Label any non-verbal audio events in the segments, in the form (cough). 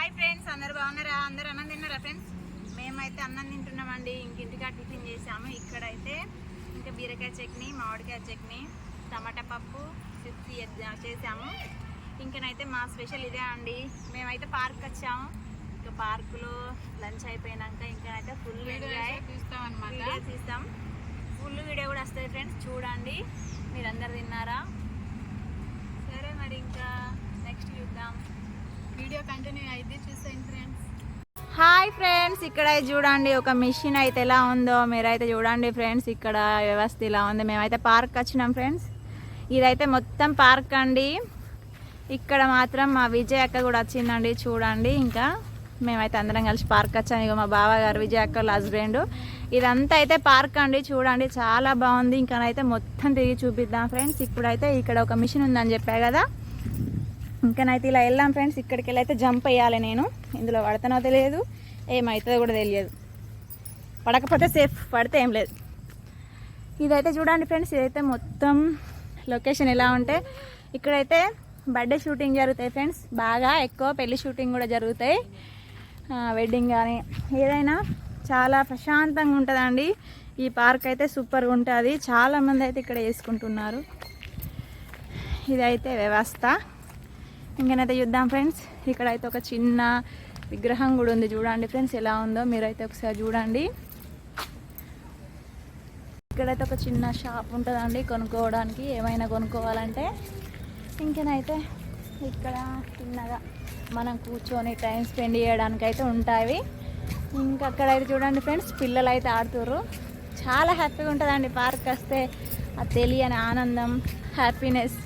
Hi friends అందరు బాగున్నారా? అందరు అన్నం తిన్నారా ఫ్రెండ్స్ మేమైతే అన్నం తింటున్నామండి. ఇంక ఇంటికా టిఫిన్ చేసాము. ఇక్కడైతే ఇంకా బీరకాయ చట్నీ మామిడికాయ చట్నీ టమాటా పప్పు చిప్స్ చేసాము. ఇంకనైతే మా స్పెషల్ ఇదే అండి. మేమైతే పార్క్ వచ్చాము. ఇంకా పార్కులో లంచ్ అయిపోయినాక ఇంకనైతే ఫుల్ ఎంజాయ్ తీస్తాం అనమాట తీస్తాం. ఫుల్ వీడియో కూడా వస్తుంది ఫ్రెండ్స్ చూడండి. మీరందరు తిన్నారా? సరే మరి ఇంకా నెక్స్ట్ చూద్దాం. వీడియో కంటిన్యూ అయితే చూసేయండి ఫ్రెండ్స్ హాయ్ ఫ్రెండ్స్ ఇక్కడ చూడండి ఒక మిషన్ అయితే ఎలా ఉందో మీరైతే చూడండి ఫ్రెండ్స్ ఇక్కడ వ్యవస్థ ఇలా ఉంది. మేమైతే పార్క్ వచ్చినాం ఫ్రెండ్స్ ఇదైతే మొత్తం పార్క్ అండి. ఇక్కడ మాత్రం మా విజయ్ అక్క కూడా వచ్చిందండి చూడండి ఇంకా. మేమైతే అందరం కలిసి పార్క్ వచ్చాము ఇక మా బావ గారు విజయ్ అక్క వాళ్ళ హస్బెండ్ ఇదంతా అయితే పార్క్ అండి చూడండి. చాలా బాగుంది. ఇంకానైతే మొత్తం తిరిగి చూపిద్దాం ఫ్రెండ్స్ ఇప్పుడైతే ఇక్కడ ఒక మిషన్ ఉందని చెప్పా కదా. ఇంకనైతే ఇలా వెళ్ళాం ఫ్రెండ్స్. ఇక్కడికి వెళ్ళి అయితే జంప్ అయ్యాలి నేను. ఇందులో పడతానో తెలియదు. ఏమవుతుందో కూడా తెలియదు. పడకపోతే సేఫ్ పడితే ఏం లేదు. ఇదైతే చూడండి ఫ్రెండ్స్ ఇదైతే మొత్తం లొకేషన్ ఎలా ఉంటే ఇక్కడైతే బర్త్డే షూటింగ్ జరుగుతాయి ఫ్రెండ్స్. బాగా ఎక్కువ పెళ్ళి షూటింగ్ కూడా జరుగుతాయి. వెడ్డింగ్ కానీ ఏదైనా చాలా ప్రశాంతంగా ఉంటుందండి. ఈ పార్క్ అయితే సూపర్గా ఉంటుంది. చాలామంది అయితే ఇక్కడ వేసుకుంటున్నారు. ఇదైతే వ్యవస్థ. ఇంకనైతే చూద్దాం ఫ్రెండ్స్. ఇక్కడైతే ఒక చిన్న విగ్రహం కూడా ఉంది. చూడండి ఫ్రెండ్స్ ఎలా ఉందో. మీరైతే ఒకసారి చూడండి. ఇక్కడైతే ఒక చిన్న షాప్ ఉంటుందండి కొనుక్కోవడానికి. ఏమైనా కొనుక్కోవాలంటే ఇంకనైతే ఇక్కడ చిన్నగా మనం కూర్చొని టైం స్పెండ్ చేయడానికి అయితే ఉంటాయి. ఇంకా అక్కడైతే చూడండి ఫ్రెండ్స్ పిల్లలు అయితే ఆడుతుర్రు. చాలా హ్యాపీగా ఉంటుందండి. పార్క్ వస్తే ఆ తెలియని ఆనందం హ్యాపీనెస్.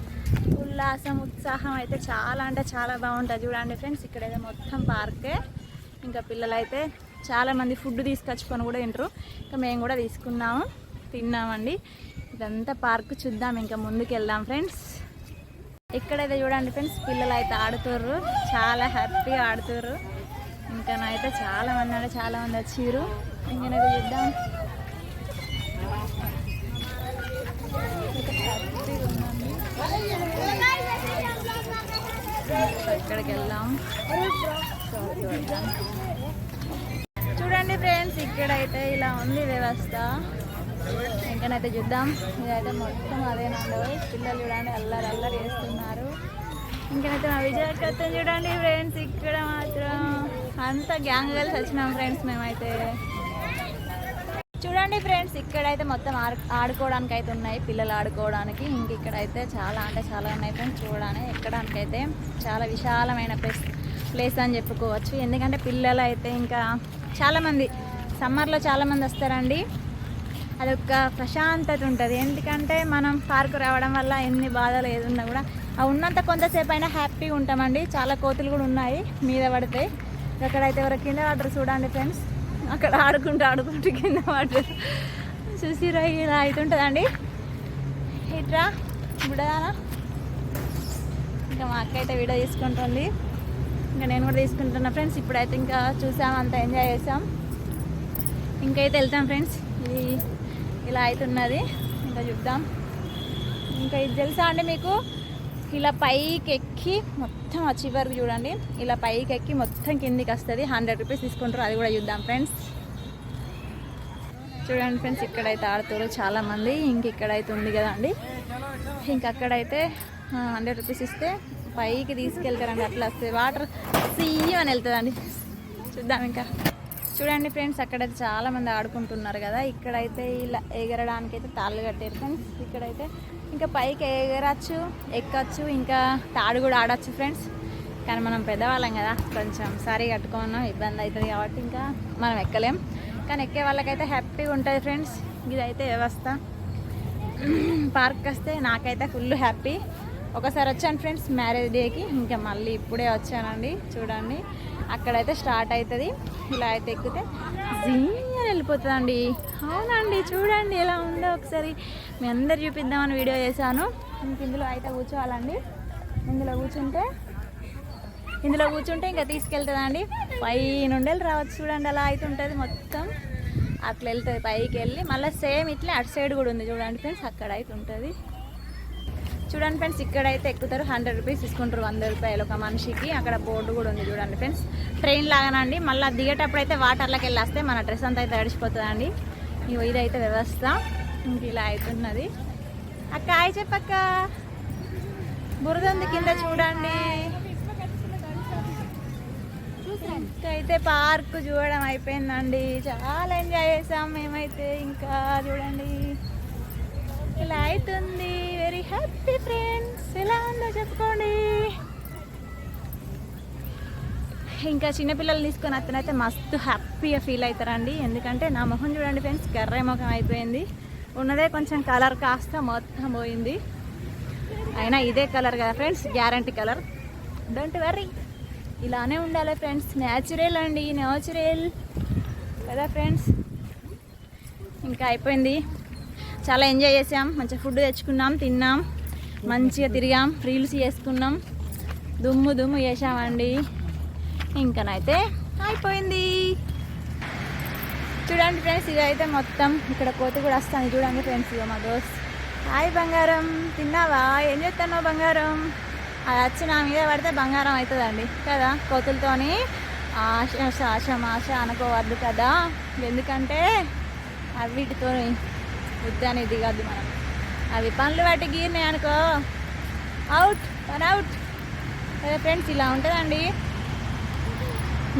ఉల్లాసం ఉత్సాహం అయితే చాలా అంటే చాలా బాగుంటుంది. చూడండి ఫ్రెండ్స్ ఇక్కడైతే మొత్తం పార్కే. ఇంకా పిల్లలైతే చాలామంది ఫుడ్ తీసుకొచ్చుకొని కూడా తింటారు. ఇంకా మేము కూడా తీసుకున్నాము తిన్నామండి. ఇదంతా పార్క్ చూద్దాం ఇంకా ముందుకు వెళ్దాం ఫ్రెండ్స్. ఇక్కడైతే చూడండి ఫ్రెండ్స్ పిల్లలు అయితే ఆడుతుర్రు చాలా హ్యాపీగా ఆడుతుర్రు. ఇంకా అయితే చాలా మంది అంటే చాలా మంది వచ్చిర్రు. ఇంకనైతే చూద్దాం అయితే హ్యాపీగా ఉందండి ఇక్కడికి వెళ్దాం చూడండి ఫ్రెండ్స్ ఇక్కడైతే ఇలా ఉంది వ్యవస్థ. ఇంకనైతే చూద్దాం. ఇదైతే మొత్తం అదేనండి పిల్లలు చూడండి అల్లరి అల్లరి చేస్తున్నారు. ఇంకనైతే మా విజయకత్వం చూడండి ఫ్రెండ్స్ ఇక్కడ మాత్రం అంత గ్యాంగ్ కలిసి వచ్చినాం ఫ్రెండ్స్ మేమైతే. చూడండి ఫ్రెండ్స్ ఇక్కడైతే మొత్తం ఆడు ఆడుకోవడానికి అయితే ఉన్నాయి. పిల్లలు ఆడుకోవడానికి ఇంక ఇక్కడైతే చాలా అంటే చాలా ఉన్నాయి ఫ్రెండ్స్ చూడడానికి ఎక్కడానికి అయితే చాలా విశాలమైన ప్లేస్ ప్లేస్ అని చెప్పుకోవచ్చు. ఎందుకంటే పిల్లలు అయితే ఇంకా చాలామంది సమ్మర్లో చాలామంది వస్తారండి. అదొక ప్రశాంతత ఉంటుంది. ఎందుకంటే మనం పార్కు రావడం వల్ల ఎన్ని బాధలు ఏదున్నా కూడా ఆ ఉన్నంత కొంతసేపు అయినా హ్యాపీగా ఉంటామండి. చాలా కోతులు కూడా ఉన్నాయి మీద పడతాయి ఎక్కడైతే ఎవరు కింద పడరు చూడండి ఫ్రెండ్స్. అక్కడ ఆడుకుంటూ ఆడుకుంటూ కింద పడ్డారు. చూసిరా ఇలా అవుతుంటుందండి ఇట్రా బుడదానా. ఇంకా మా అక్క అయితే వీడియో తీసుకుంటుంది. ఇంకా నేను కూడా తీసుకుంటున్నా ఫ్రెండ్స్. ఇప్పుడైతే ఇంకా చూసాం అంత ఎంజాయ్ చేసాం. ఇంకైతే వెళ్తాం ఫ్రెండ్స్. ఇది ఇలా అవుతున్నది ఇంకా చూద్దాం. ఇంకా ఇది తెలుసా అండి మీకు? ఇలా పైకి ఎక్కి మొత్తం వచ్చి వరకు చూడండి. ఇలా పైకి ఎక్కి మొత్తం కిందికి వస్తుంది. హండ్రెడ్ రూపీస్ తీసుకుంటారు. అది కూడా చూద్దాం ఫ్రెండ్స్. చూడండి ఫ్రెండ్స్ ఇక్కడైతే ఆడుతారు చాలామంది. ఇంక ఇక్కడైతే ఉంది కదండి. ఇంక అక్కడైతే హండ్రెడ్ రూపీస్ ఇస్తే పైకి తీసుకెళ్తారండి. అట్లా వస్తుంది. వాటర్ సీఎం అని వెళ్తుందండి. చూద్దాం ఇంకా. చూడండి ఫ్రెండ్స్ అక్కడైతే చాలా మంది ఆడుకుంటున్నారు కదా. ఇక్కడైతే ఇలా ఎగరడానికి అయితే తాళ్ళు కట్టారు ఫ్రెండ్స్. ఇక్కడైతే ఇంకా పైకి ఎగరచ్చు ఎక్కచ్చు ఇంకా తాడు కూడా ఆడచ్చు ఫ్రెండ్స్. కానీ మనం పెద్దవాళ్ళం కదా కొంచెం సారీ కట్టుకున్నాం ఇబ్బంది అవుతుంది కాబట్టి ఇంకా మనం ఎక్కలేం. కానీ ఎక్కే వాళ్ళకైతే హ్యాపీగా ఉంటుంది ఫ్రెండ్స్. ఇదైతే వ్యవస్థ. పార్క్ వస్తే నాకైతే ఫుల్ హ్యాపీ. ఒకసారి వచ్చాను ఫ్రెండ్స్ మ్యారేజ్ డేకి. ఇంకా మళ్ళీ ఇప్పుడే వచ్చానండి చూడండి. అక్కడైతే స్టార్ట్ అవుతుంది. ఇలా అయితే ఎక్కితే జీని వెళ్ళిపోతుందండి. అవునండి చూడండి ఎలా ఉందో ఒకసారి. మీ అందరు చూపిద్దామని వీడియో చేశాను. ఇంక ఇందులో అయితే కూర్చోవాలండి. ఇందులో కూర్చుంటే ఇందులో కూర్చుంటే ఇంకా తీసుకెళ్తుందండి. పై నుండి రావచ్చు చూడండి అలా అయితే ఉంటుంది మొత్తం. అట్లా వెళ్తుంది పైకి వెళ్ళి. మళ్ళీ సేమ్ ఇట్లా అటు సైడ్ కూడా ఉంది చూడండి ఫ్రెండ్స్ అక్కడ అయితే ఉంటుంది. చూడండి ఫ్రెండ్స్ ఇక్కడైతే ఎక్కుతారు. హండ్రెడ్ రూపీస్ తీసుకుంటారు వంద రూపాయలు ఒక మనిషికి. అక్కడ బోర్డు కూడా ఉంది చూడండి ఫ్రెండ్స్. ట్రైన్ లాగానండి మళ్ళీ దిగేటప్పుడు అయితే వాటర్లోకి వెళ్ళేస్తే మన డ్రెస్ అంతా అయితే తడిచిపోతుందండి. ఇగో ఇదైతే వ్యవస్థ. ఇంక ఇలా అవుతున్నది. అక్క ఆయ చెప్పక్క. బురద ఉంది కింద చూడండి. అయితే పార్క్ చూడడం అయిపోయిందండి. చాలా ఎంజాయ్ చేసాం మేమైతే. ఇంకా చూడండి. ఇలా అవుతుంది వెరీ హ్యాపీ ఫ్రెండ్స్ ఎలా ఉందో చెప్పుకోండి. ఇంకా చిన్నపిల్లలు తీసుకొని అతనైతే మస్తు హ్యాపీగా ఫీల్ అవుతారండి. ఎందుకంటే నా మొహం చూడండి ఫ్రెండ్స్ కర్ర ముఖం అయిపోయింది. ఉన్నదే కొంచెం కలర్ కాస్త మొత్తం పోయింది. అయినా ఇదే కలర్ కదా friends guarantee colour don't worry ఇలానే ఉండాలి ఫ్రెండ్స్ న్యాచురల్ అండి న్యాచురల్ కదా ఫ్రెండ్స్ ఇంకా అయిపోయింది. చాలా ఎంజాయ్ చేసాం మంచిగా ఫుడ్ తెచ్చుకున్నాం తిన్నాం. మంచిగా తిరిగాం. రీల్స్ చేసుకున్నాం. దుమ్ము దుమ్ము చేసామండి ఇంకనైతే అయిపోయింది. చూడండి ఫ్రెండ్స్ ఇదైతే మొత్తం ఇక్కడ కోతి కూడా వస్తాను చూడండి ఫ్రెండ్స్ ఇక మా దోస్త్. హాయ్ బంగారం తిన్నావా? ఏం చేస్తున్నావు బంగారం? అది వచ్చి నా మీద పడితే బంగారం అవుతుందండి కదా? కోతులతోని ఆశ ఆశ ఆశ అనుకోవద్దు కదా? ఎందుకంటే అవి వీటితో వృత్తి దిగద్దు మనం. అవి పనులు వాటి గీరినాయి అనుకో. అవుట్ వన్ అవుట్ అదే ఫ్రెండ్స్ ఇలా ఉంటుందండి.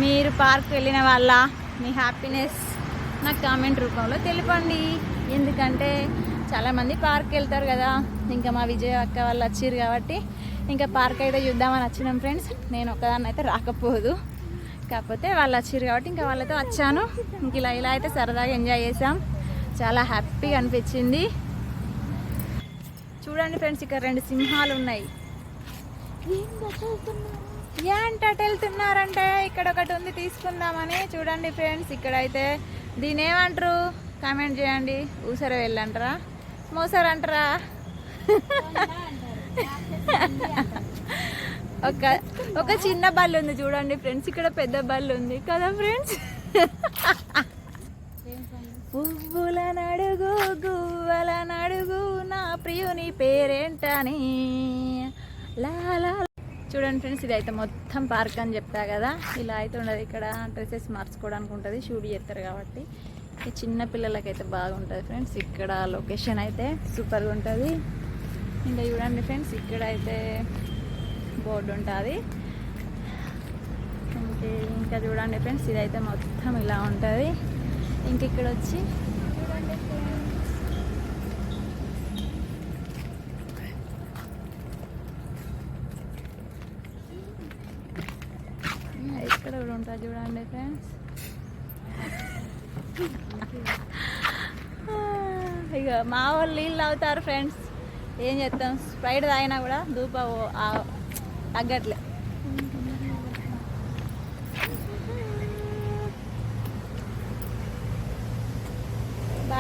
మీరు పార్క్ వెళ్ళిన వాళ్ళ మీ హ్యాపీనెస్ నాకు కామెంట్ రూపంలో తెలిపండి. ఎందుకంటే చాలామంది పార్క్ వెళ్తారు కదా. ఇంకా మా విజయ అక్క వాళ్ళు వచ్చారు కాబట్టి ఇంకా పార్క్ అయితే చూద్దామని వచ్చినాం ఫ్రెండ్స్ నేను ఒకదాన్ని అయితే రాకపోదు. కాకపోతే వాళ్ళు వచ్చిర్రు కాబట్టి ఇంకా వాళ్ళతో వచ్చాను. ఇంక ఇలా ఇలా అయితే సరదాగా ఎంజాయ్ చేసాం చాలా హ్యాపీగా అనిపించింది. చూడండి ఫ్రెండ్స్ ఇక్కడ రెండు సింహాలు ఉన్నాయి. ఏంటి అటు వెళ్తున్నారంటే ఇక్కడ ఒకటి ఉంది తీసుకుందామని. చూడండి ఫ్రెండ్స్ ఇక్కడైతే దీని ఏమంటారు? కామెంట్ చేయండి. ఊసర వెళ్ళంటారా? మోసర్ అంటారా ఒక ఒక చిన్న బళ్ళు ఉంది చూడండి ఫ్రెండ్స్ ఇక్కడ పెద్ద బల్లు ఉంది కదా ఫ్రెండ్స్? పువ్వుల నడుగు గువ్వల నడుగు నా ప్రియుని పేరేంటని. లాలా చూడండి ఫ్రెండ్స్ ఇది అయితే మొత్తం పార్క్ అని చెప్తా కదా. ఇలా అయితే ఉండదు. ఇక్కడ డ్రెస్సెస్ మార్చుకోవడానికి ఉంటుంది. షూట్ చేస్తారు కాబట్టి. ఈ చిన్న పిల్లలకైతే బాగుంటుంది ఫ్రెండ్స్. ఇక్కడ లొకేషన్ అయితే సూపర్గా ఉంటుంది. ఇంకా చూడండి ఫ్రెండ్స్ ఇక్కడ అయితే బోర్డు ఉంటుంది. ఇంకా చూడండి ఫ్రెండ్స్ ఇదైతే మొత్తం ఇలా ఉంటుంది. ఇంక ఇక్కడ వచ్చి. ఫ్రెండ్స్ ఇక్కడ కూడా ఉంటుంది చూడండి ఫ్రెండ్స్ (laughs) ఇక మా వాళ్ళు నీళ్ళు తాగుతారు ఫ్రెండ్స్ ఏం చేస్తాం? స్ప్రైట్ తాగినా కూడా ధూప ఆ- తగ్గట్లే.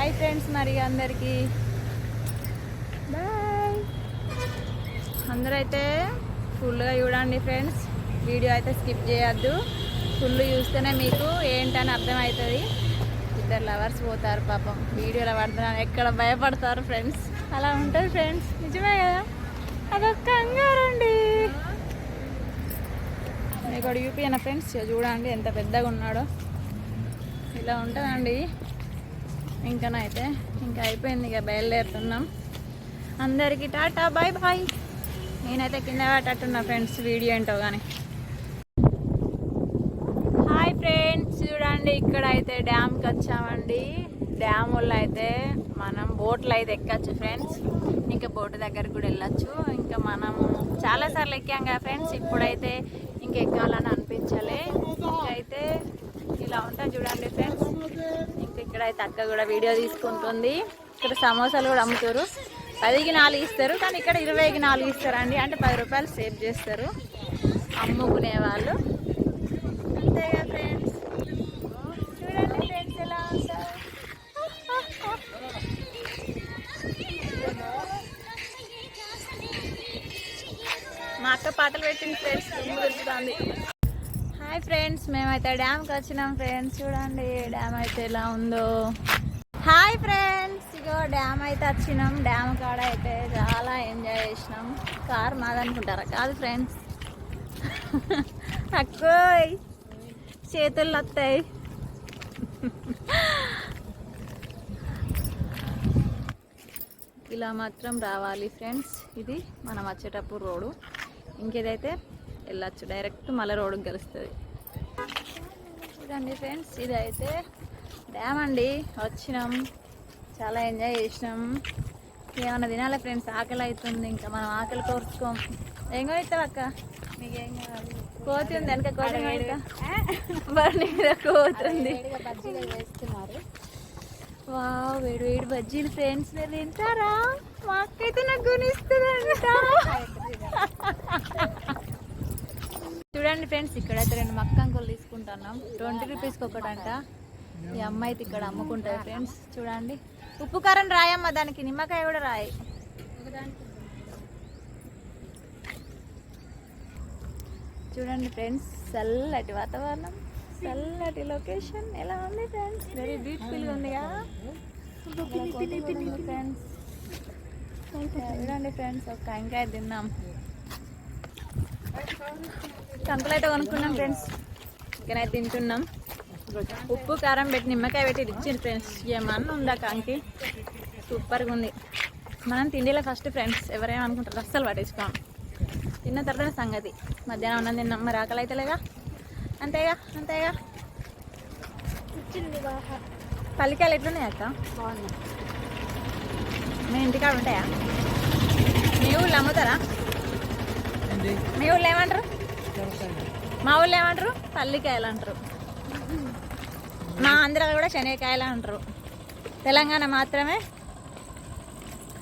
బాయ్ ఫ్రెండ్స్ మరి అందరికీ. బాయ్ అందరూ అయితే ఫుల్గా చూడండి ఫ్రెండ్స్ వీడియో అయితే స్కిప్ చేయొద్దు. ఫుల్ చూస్తేనే మీకు ఏంటని అర్థమవుతుంది. ఇద్దరు లవర్స్ పోతారు పాపం. వీడియోలో పడుతున్నారు. ఎక్కడ భయపడతారు ఫ్రెండ్స్ అలా ఉంటుంది ఫ్రెండ్స్ నిజమే కదా? అదొక కంగారండి మీకు యూపీఎన ఫ్రెండ్స్ చూడండి ఎంత పెద్దగా ఉన్నాడో. ఇలా ఉంటుందండి. ఇంకనైతే ఇంకా అయిపోయింది ఇక బయలుదేరుతున్నాం. అందరికీ టాటా బాయ్ బాయ్. నేనైతే కింద పెట్టట్టున్నా ఫ్రెండ్స్ వీడియో ఏంటో కానీ హాయ్ ఫ్రెండ్స్ చూడండి ఇక్కడ అయితే డ్యామ్కి వచ్చామండి. డ్యామ్ వల్ల అయితే మనం బోట్లు అయితే ఎక్కచ్చు ఫ్రెండ్స్. ఇంకా బోటు దగ్గర కూడా వెళ్ళచ్చు. ఇంకా మనం చాలాసార్లు ఎక్కాం కదా ఫ్రెండ్స్ ఇప్పుడైతే ఇంకా ఎక్కాలని అనిపించలే ఇంకైతే ఇలా ఉంటుంది చూడండి ఫ్రెండ్స్ అయితే ఇక్కడైతే అక్క కూడా వీడియో తీసుకుంటుంది. ఇక్కడ సమోసాలు కూడా అమ్ముతారు. పదికి నాలుగు ఇస్తారు కానీ ఇక్కడ ఇరవైకి నాలుగు ఇస్తారండి. అంటే పది రూపాయలు సేవ్ చేస్తారు. అమ్ముకునే వాళ్ళు. అంతేగా ఫ్రెండ్స్? చూడండి ఫ్రెండ్స్ ఎలా ఉంటారు మా అక్క పాటలు పెట్టింది ఫ్రెండ్స్. దొరుకుతుంది హాయ్ ఫ్రెండ్స్ మేమైతే డ్యామ్కి వచ్చినాం ఫ్రెండ్స్ చూడండి డ్యామ్ అయితే ఎలా ఉందో. హాయ్ ఫ్రెండ్స్ ఇగో డ్యామ్ అయితే వచ్చినాం. డ్యామ్ కాడ అయితే చాలా ఎంజాయ్ చేసినాం. కార్ మాదనుకుంటారా? కాదు ఫ్రెండ్స్ అక్కోయ్ చేతులు వస్తాయి ఇలా మాత్రం రావాలి ఫ్రెండ్స్ ఇది మనం వచ్చేటప్పుడు రోడ్డు. ఇంకేదైతే వెళ్ళచ్చు డైరెక్ట్ మళ్ళీ రోడ్డుకి కలుస్తుంది. చూడండి ఫ్రెండ్స్ ఇదైతే డ్యామ్ అండి. వచ్చినాం చాలా ఎంజాయ్ చేసినాం. ఏమన్నా తినాలి ఫ్రెండ్స్? ఆకలి అవుతుంది ఇంకా మనం ఆకలి కోర్చుకోం. ఏం కొనిస్తావు అక్క? కోతి ఉంది వెనక కోతి కోతుంది బండి మీద వావ్ వేడి వేడి బజ్జీలు ఫ్రెండ్స్ మీరు తింటారా? మా అక్కయితే నాకు కొనిస్తుందంట చూడండి ఫ్రెండ్స్ ఇక్కడైతే రెండు మక్కంకులు తీసుకుంటున్నాం. ట్వంటీ రూపీస్కి ఒకటంట. ఈ అమ్మాయి అయితే ఇక్కడ అమ్ముకుంటారు ఫ్రెండ్స్ చూడండి. ఉప్పు కారం రాయమ్మ దానికి నిమ్మకాయ కూడా రాయి. చూడండి ఫ్రెండ్స్ చల్లటి వాతావరణం చల్లటి లొకేషన్. ఎలా ఉంది ఫ్రెండ్స్? వెరీ బ్యూటిఫుల్గా ఉంది కదా? ఫ్రెండ్స్ చూడండి ఫ్రెండ్స్ ఒక ఇంకా తిన్నాం. కంకులు అయితే కొనుక్కున్నాం ఫ్రెండ్స్. ఇక్కడైతే తింటున్నాం. ఉప్పు కారం పెట్టి నిమ్మకాయ పెట్టి ఇచ్చింది ఫ్రెండ్స్. ఏమన్నా ఉందా కాంకి? సూపర్గా ఉంది. మనం తిండిలో ఫస్ట్ ఫ్రెండ్స్ ఎవరేమనుకుంటారు అస్సలు పట్టించుకోం. తిన్న తర్వాత సంగతి. మధ్యాహ్నం అన్నం తిన్నాం. మరి ఆకలి అయితే లేదా? అంతేగా అంతేగా? పల్లికాయలు ఎట్లున్నాయి అక్క? బాగుంది మీ ఇంటికాడ ఉంటాయా? మీ ఊళ్ళో అమ్ముతారా? మీ ఊళ్ళో ఏమంటారు? మా ఊళ్ళో ఏమంటారు? పల్లికాయలు అంటారు. మా ఆంధ్ర కూడా శనగకాయలు అంటారు. తెలంగాణ మాత్రమే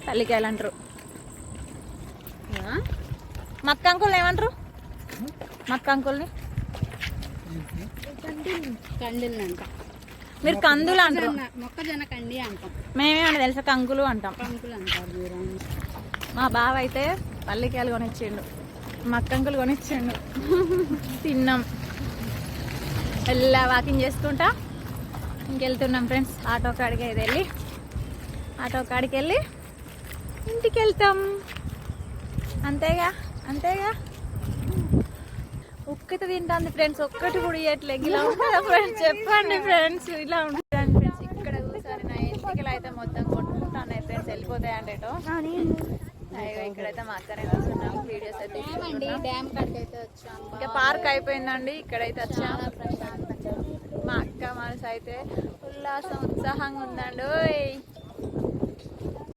పల్లికాయలు అంటారు. మక్క అంకుల్ని ఏమంటారు? మక్క అంకుల్ని? మీరు కందులు అంటారు. మొక్కజొన్న కండి అంటాం. మేమేమన్నా తెలుసా? కంకులు అంటాం. కంకులు అంటారు మా బావ అయితే పల్లికాయలు కొనిచ్చిండు. మక్కంకులు కొనిచ్చిండు. తిన్నాం. వెళ్ళా వాకింగ్ చేసుకుంటా. ఇంకెళ్తున్నాం ఫ్రెండ్స్. ఆటో కాడికి అయితే వెళ్ళి. ఆటో కాడికి వెళ్ళి ఇంటికి వెళ్తాం అంతేగా? అంతేగా? ఒక్కటి తింటాంది ఫ్రెండ్స్. ఒక్కటి కూడా ఇవ్వట్లేదు ఇలా ఉంటుందా ఫ్రెండ్స్? చెప్పండి ఫ్రెండ్స్. ఇలా ఉంటుంది? ఫ్రెండ్స్ ఇక్కడ కూర్చొని నా ఇంటికి అయితే మొత్తం కొట్టుకుంటాను ఫ్రెండ్స్. వెళ్ళిపోతాయి అయ్యో ఇక్కడైతే మా అక్కనే వీడియోస్ అయితే. డ్యామ్ కాడికి అయితే వచ్చాం. ఇంకా పార్క్ అయిపోయిందండి. ఇక్కడైతే వచ్చాం. మా అక్క మనసు అయితే ఉల్లాసం ఉత్సాహంగా ఉందండి.